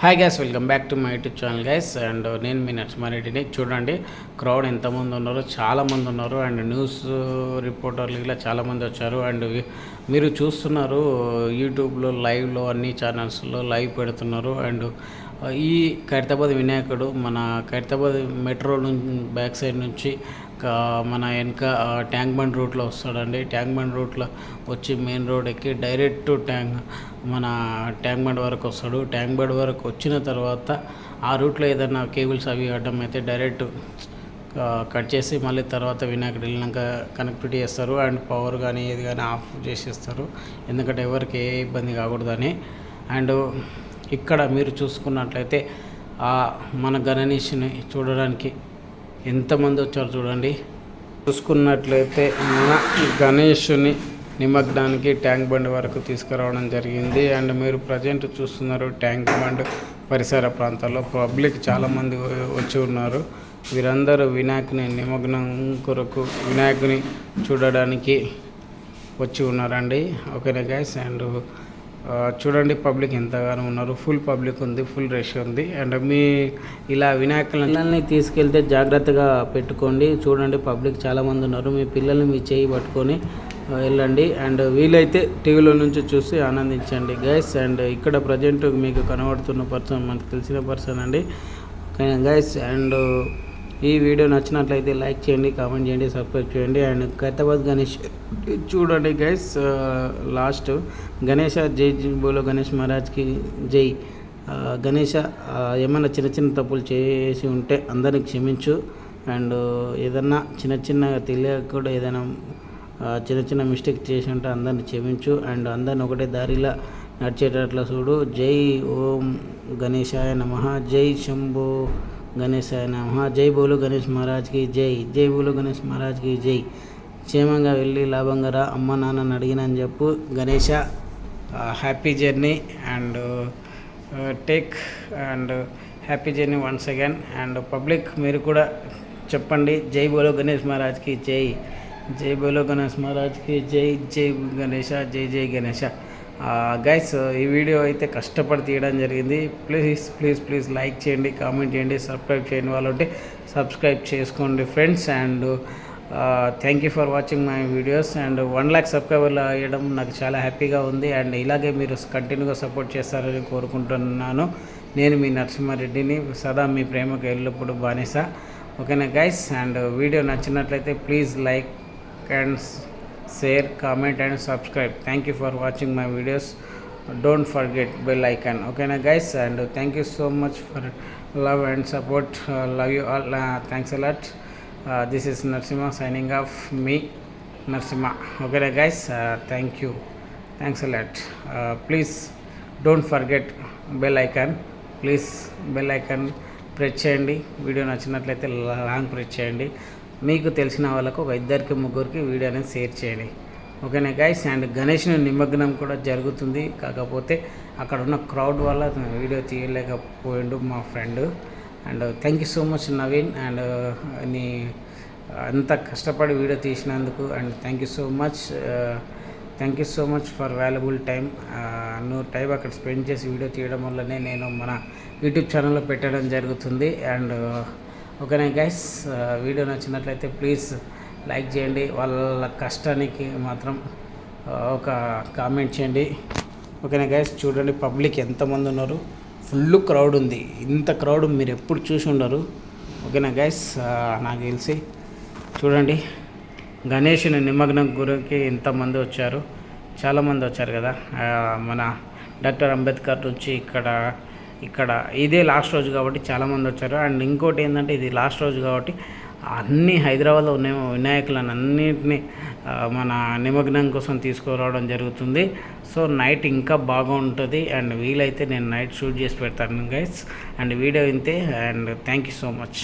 Hi guys welcome back to my YouTube channel guys and నేను మీ నరసింహారెడ్డిని చూడండి crowd ఎంతమంది ఉన్నారో చాలామంది ఉన్నారు. అండ్ న్యూస్ రిపోర్టర్లు ఇలా చాలామంది వచ్చారు. అండ్ మీరు చూస్తున్నారు uh, యూట్యూబ్లో లైవ్లో అన్ని ఛానల్స్లో లైవ్ పెడుతున్నారు. అండ్ ఈ ఖైరతాబాద్ వినాయకుడు మన ఖైరతాబాద్ మెట్రో నుంచి బ్యాక్ సైడ్ నుంచి మన వెనక ట్యాంక్ బండ్ రూట్లో వస్తాడండి. ట్యాంక్ బండ్ రూట్లో వచ్చి మెయిన్ రోడ్ ఎక్కి డైరెక్ట్ ట్యాంక్ మన ట్యాంక్ బండ్ వరకు వస్తాడు. ట్యాంక్ బండ్ వరకు వచ్చిన తర్వాత ఆ రూట్లో ఏదైనా కేబుల్స్ అవి అడ్డం అయితే డైరెక్ట్ కట్ చేసి మళ్ళీ తర్వాత వినాయకుడు వెళ్ళినాక కనెక్టివిటీ చేస్తారు. అండ్ పవర్ కానీ ఏది కానీ ఆఫ్ చేసేస్తారు. ఎందుకంటే ఎవరికి ఏ ఇబ్బంది కాకూడదని. అండ్ ఇక్కడ మీరు చూసుకున్నట్లయితే ఆ మన గణేష్ని చూడడానికి ఎంతమంది వచ్చారు చూడండి. చూసుకున్నట్లయితే మన గణేషుని నిమగ్నానికి ట్యాంక్ బండ్ వరకు తీసుకురావడం జరిగింది. అండ్ మీరు ప్రజెంట్ చూస్తున్నారు ట్యాంక్ బండ్ పరిసర ప్రాంతాల్లో. పబ్లిక్ చాలామంది వచ్చి ఉన్నారు. వీరందరూ వినాయకుని నిమగ్నం కొరకు వినాయకుని చూడడానికి వచ్చి ఉన్నారండి. ఓకేనా గైస్ అండ్ చూడండి పబ్లిక్ ఎంతగానో ఉన్నారు. ఫుల్ పబ్లిక్ ఉంది ఫుల్ రష్ ఉంది. అండ్ మీ ఇలా వినాయకులని తీసుకెళ్తే జాగ్రత్తగా పెట్టుకోండి. చూడండి పబ్లిక్ చాలామంది ఉన్నారు. మీ పిల్లల్ని మీ చేయి పట్టుకొని వెళ్ళండి. అండ్ వీలైతే టీవీలో నుంచి చూసి ఆనందించండి. గైస్ అండ్ ఇక్కడ ప్రజెంట్ మీకు కనబడుతున్న పర్సన్ మనకు తెలిసిన పర్సన్ అండి. గైస్ అండ్ ఈ వీడియో నచ్చినట్లయితే లైక్ చేయండి కామెంట్ చేయండి సబ్స్క్రైబ్ చేయండి. అండ్ ఖైరతాబాద్ గణేష్ చూడండి గైస్ లాస్ట్ గణేష జై జై బోలో గణేష్ మహారాజ్కి జై. గణేష ఏమైనా చిన్న చిన్న తప్పులు చేసి ఉంటే అందరిని క్షమించు. అండ్ ఏదన్నా చిన్న చిన్న తెలియక కూడా ఏదైనా చిన్న చిన్న మిస్టేక్ చేసి ఉంటే అందరిని క్షమించు. అండ్ అందరిని ఒకటే దారిలా నడిచేటట్లు చూడు. జై ఓం గణేశాయ నమ. జై శంభో. గణేశాయ నమ. జై బోలు గణేష్ మహారాజ్కి జై. జై బోలు గణేష్ మహారాజ్కి జై. క్షేమంగా వెళ్ళి లాభంగా రా అమ్మ నాన్నని అడిగినని చెప్పు. Ganesha happy journey and take and happy journey once again and public మీరు కూడా చెప్పండి. జై బోలో గణేష్ మహారాజ్కి జై. జై బోలో గణేష్ మహారాజ్కి జై. జై గణేష జై జై గణేష. గైస్ ఈ వీడియో అయితే కష్టపడి తీయడం జరిగింది. ప్లీజ్ ప్లీజ్ ప్లీజ్ లైక్ చేయండి కామెంట్ చేయండి సబ్స్క్రైబ్ చేయండి వాళ్ళు ఉంటే సబ్స్క్రైబ్ చేసుకోండి friends and thank you for watching my videos and one lakh సబ్స్క్రైబర్లు అయ్యడం నాకు చాలా హ్యాపీగా ఉంది. అండ్ ఇలాగే మీరు కంటిన్యూగా సపోర్ట్ చేస్తారని కోరుకుంటున్నాను. నేను మీ నరసింహారెడ్డిని. సదా మీ ప్రేమకు వెళ్ళినప్పుడు బానిస. ఓకేనా గైస్ అండ్ వీడియో నచ్చినట్లయితే please like and share comment and subscribe thank you for watching my videos don't forget bell icon okay na guys and thank you so much for love and support uh, love you all uh, thanks a lot uh, this is Narsimha signing off me Narsimha okay na guys uh, thank you thanks a lot uh, please don't forget bell icon please bell icon press చేయండి video నచ్చినట్లయితే long press చేయండి మీకు తెలిసిన వాళ్ళకు ఒక ఇద్దరికి ముగ్గురికి video అనేది షేర్ చేయండి. ఓకేనా గైస్ అండ్ గణేష్ని నిమగ్నం కూడా జరుగుతుంది. కాకపోతే అక్కడ ఉన్న క్రౌడ్ వల్ల వీడియో తీయలేకపోయిండు మా friend and thank you so much Naveen. And uh, నీ uh, అంత కష్టపడి video తీసినందుకు and thank you so much thank you so much for valuable time నువ్వు టైం అక్కడ స్పెండ్ చేసి వీడియో తీయడం వల్లనే నేను మన యూట్యూబ్ ఛానల్లో పెట్టడం జరుగుతుంది. అండ్ ఓకేనా గైస్ వీడియో నచ్చినట్లయితే ప్లీజ్ లైక్ చేయండి. వాళ్ళ కష్టానికి మాత్రం ఒక కామెంట్ చేయండి. ఓకేనా గైస్ చూడండి పబ్లిక్ ఎంతమంది ఉన్నారు? ఫుల్ క్రౌడ్ ఉంది. ఇంత క్రౌడ్ మీరు ఎప్పుడు చూసి ఉండరు. ఓకేనా గైస్ నాకు తెలిసి. చూడండి గణేషుని నిమగ్నం గురికి ఎంతమంది వచ్చారు. చాలామంది వచ్చారు కదా. మన డాక్టర్ అంబేద్కర్ నుంచి ఇక్కడ ఇక్కడ ఇదే లాస్ట్ రోజు కాబట్టి చాలామంది వచ్చారు. అండ్ ఇంకోటి ఏంటంటే ఇది లాస్ట్ రోజు కాబట్టి అన్ని హైదరాబాద్లో ఉన్న వినాయకులను అన్నింటినీ మన నిమగ్నం కోసం తీసుకురావడం జరుగుతుంది. సో నైట్ ఇంకా బాగుంటుంది. అండ్ వీలైతే నేను నైట్ షూట్ చేసి పెడతాను గైస్ అండ్ వీడియో ఇంతే. And thank you so much